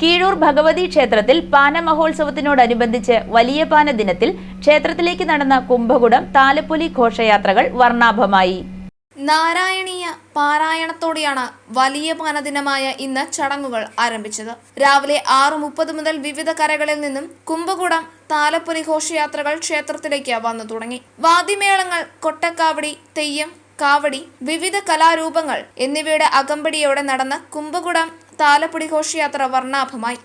കീഴൂർ ഭഗവതി ക്ഷേത്രത്തിൽ പാനമഹോത്സവത്തിനോടനുബന്ധിച്ച് വലിയ പാന ദിനത്തിൽ ക്ഷേത്രത്തിലേക്ക് നടന്ന കുംഭകുടം താലപ്പൊലി ഘോഷയാത്രകൾ വർണാഭമായി. നാരായണീയ പാരായണത്തോടെയാണ് വലിയ പാനദിനമായ ഇന്ന് ചടങ്ങുകൾ ആരംഭിച്ചത്. രാവിലെ ആറ് മുപ്പത് മുതൽ വിവിധ കരകളിൽ നിന്നും കുംഭകുടം താലപ്പൊലി ഘോഷയാത്രകൾ ക്ഷേത്രത്തിലേക്ക് വന്നു തുടങ്ങി. വാദിമേളങ്ങൾ കൊട്ടക്കാവടി തെയ്യം കാവടി വിവിധ കലാരൂപങ്ങൾ എന്നിവയുടെ അകമ്പടിയോടെ നടന്ന കുംഭകുടം താലപ്പൊടി ഘോഷയാത്ര വർണാഭമായി.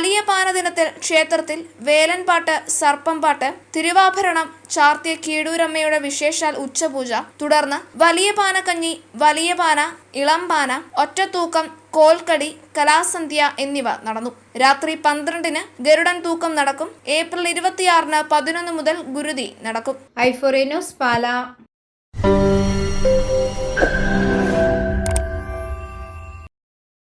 വലിയ ദിനത്തിൽ ക്ഷേത്രത്തിൽ വേലൻപാട്ട് സർപ്പംപാട്ട് തിരുവാഭരണം ചാർത്തിയ കീടൂരമ്മയുടെ വിശേഷാൽ ഉച്ചപൂജ തുടർന്ന് വലിയ പാനക്കഞ്ഞി വലിയ പാന ഇളംപാന ഒറ്റത്തൂക്കം കോൽക്കടി കലാസന്ധ്യ എന്നിവ നടന്നു. രാത്രി പന്ത്രണ്ടിന് ഗരുഡൻ തൂക്കം നടക്കും. ഏപ്രിൽ ഇരുപത്തിയാറിന് പതിനൊന്ന് മുതൽ ഗുരുതി നടക്കും. ഐഫോറിനോസ് പാല.